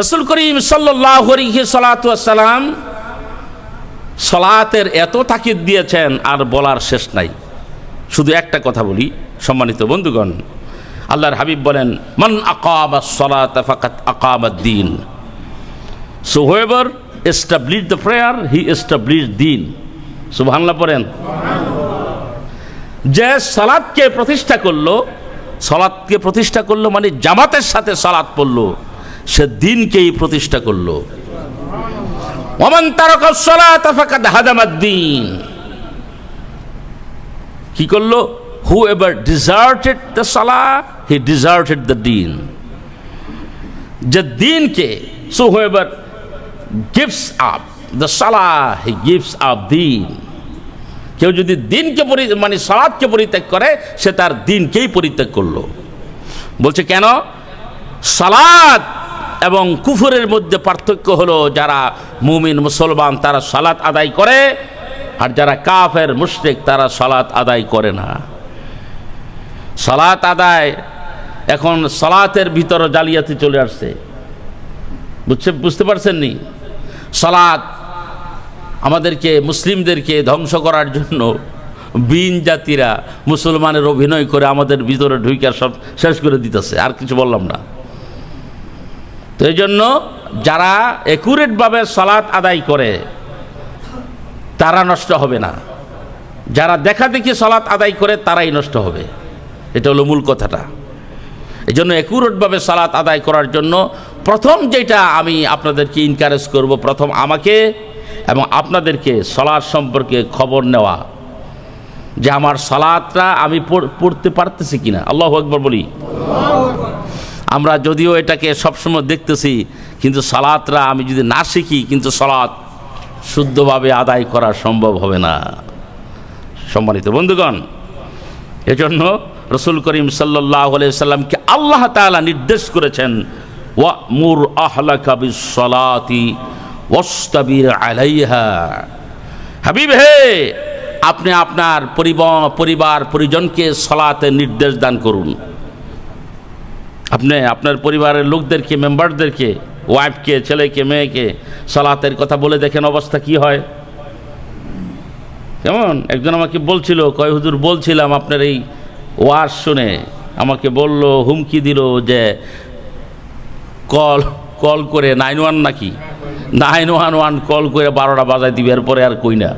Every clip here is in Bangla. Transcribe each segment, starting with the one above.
রসুল করিম সাল্লাহ সালাতাম সলাতের এত তাকিদ দিয়েছেন আর বলার শেষ নাই। শুধু একটা কথা বলি, সম্মানিত বন্ধুগণ, আল্লাহর হাবিব বলেন, মান আকাবা সলাত ফাকাত আকাবাদ্দিন so whoever establish the prayer he establish দিন সুবহানাল্লাহ পড়েন। যে সালাদকে প্রতিষ্ঠা করল সালাদকে প্রতিষ্ঠা করল মানে জামাতের সাথে সালাদ পড়ল। সে দিনকেই প্রতিষ্ঠা করল। ওমান তারকা সালাত ফাকাদ হাদামাদ্দিন কি করল? হু এভার ডিজার্টেড দ্য সালা হি ডিজার্টেড দ্য দিন যে দিনকে so whoever gives up the সালা হি গিভস আপ দিন কেউ যদি দিনকে পরি মানে সালাদকে পরিত্যাগ করে, সে তার দিনকেই পরিত্যাগ করল। বলছে কেন? সালাদ এবং কুফুরের মধ্যে পার্থক্য হলো যারা মুমিন মুসলমান, তারা সালাত আদায় করে, আর যারা কাফের, মুশরিক, তারা সালাত আদায় করে না। সালাত আদায় এখন সালাতের ভিতরে জালিয়াতি চলে আসছে। বুঝছে, বুঝতে পারছেন নি সালাত আমাদেরকে, মুসলিমদেরকে ধ্বংস করার জন্য বিন জাতিরা মুসলমানের অভিনয় করে আমাদের ভিতরে ঢুকে সব শেষ করে দিতেছে, আর কিছু বললাম না। তো এই জন্য যারা একুরেটভাবে সালাত আদায় করে, তারা নষ্ট হবে না। যারা দেখা দেখি সালাত আদায় করে, তারাই নষ্ট হবে। এটা হলো মূল কথাটা। এই জন্য একুরেটভাবে সালাত আদায় করার জন্য প্রথম যেটা আমি আপনাদেরকে ইনকারেজ করব, প্রথম আমাকে এবং আপনাদেরকে সলাদ সম্পর্কে খবর নেওয়া যে আমার সালাদটা আমি পড়তে পারতেছি কিনা। আল্লাহ একবার বলি। আমরা যদিও এটাকে সবসময় দেখতেছি, কিন্তু সালাতরা আমি যদি না শিখি, কিন্তু সালাত শুদ্ধভাবে আদায় করা সম্ভব হবে না। সম্মানিত বন্ধুগণ, এজন্য রসুল করিম সাল্লাহ সাল্লামকে আল্লাহ তাআলা নির্দেশ করেছেন ওয়া মুর আহলাকা বিসসালাতি ওয়াস্তাবির আলাইহা। হাবিব, হে, আপনি আপনার পরিবার পরিজনকে সলাতে নির্দেশ দান করুন। আপনি আপনার পরিবারের লোকদেরকে, মেম্বারদেরকে, ওয়াইফকে, ছেলেকে, মেয়েকে সলাতের কথা বলে দেখেন অবস্থা কি হয়? কেমন? একজন আমাকে বলছিল, কয়, হুজুর, বলছিলাম আপনার এই ওয়াজ শুনে। আমাকে বলল, হুমকি দিল যে, কল কল করে নাইন ওয়ান নাকি? নাইন ওয়ান ওয়ান কল করে বারোটা বাজায় দিবে, এরপরে আর কই না।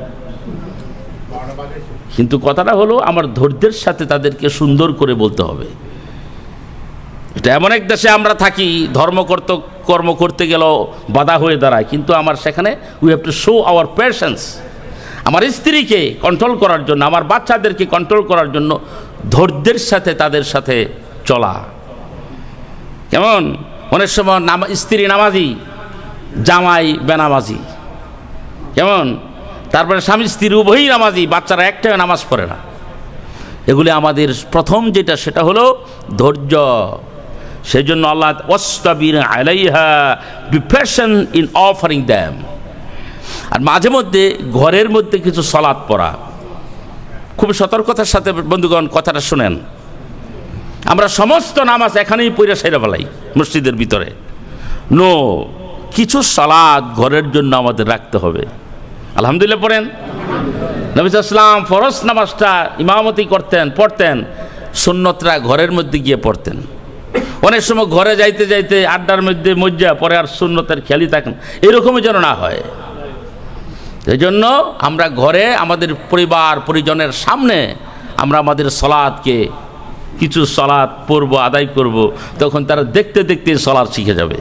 কিন্তু কথাটা হলো, আমার ধৈর্যের সাথে তাদেরকে সুন্দর করে বলতে হবে। এমন এক দেশে আমরা থাকি, ধর্ম করতে, কর্ম করতে গেলেও বাধা হয়ে দাঁড়ায়। কিন্তু আমার সেখানে we have to show our patience আমার স্ত্রীকে কন্ট্রোল করার জন্য, আমার বাচ্চাদেরকে কন্ট্রোল করার জন্য ধৈর্যের সাথে তাদের সাথে চলা। কেমন? অনেক সময় নামা, স্ত্রী নামাজি, জামাই বেনামাজি। কেমন? তারপরে স্বামী স্ত্রী উভয়ই নামাজি, বাচ্চারা একটাও নামাজ পড়ে না। এগুলি আমাদের প্রথম যেটা, সেটা হলো ধৈর্য। সেই জন্য আল্লাহ ওয়াস্তাবির আলাইহা be patient in offering them আর মাঝে মধ্যে ঘরের মধ্যে কিছু সলাৎ পড়া। খুব সতর্কতার সাথে বন্ধুগণ কথাটা শুনেন। আমরা সমস্ত নামাজ এখানেই পড়ে সেরে ফেলাই মসজিদের ভিতরে। নো কিছু সালাদ ঘরের জন্য আমাদের রাখতে হবে। আলহামদুলিল্লাহ পড়েন। নবী ইসলাম ফরজ নামাজটা ইমামতি করতেন, পড়তেন। সুন্নতরা ঘরের মধ্যে গিয়ে পড়তেন। অনেক সময় ঘরে যাইতে যাইতে আড্ডার মধ্যে মজ্জা, পরে আর শূন্যতার খেয়ালি থাকেন এরকমই যেন না হয়। এই জন্য আমরা ঘরে আমাদের পরিবার, পরিজনের সামনে আমরা আমাদের সলাদকে, কিছু সলাদ পড়ব আদায় করব, তখন তারা দেখতে দেখতে সলাদ শিখে যাবে।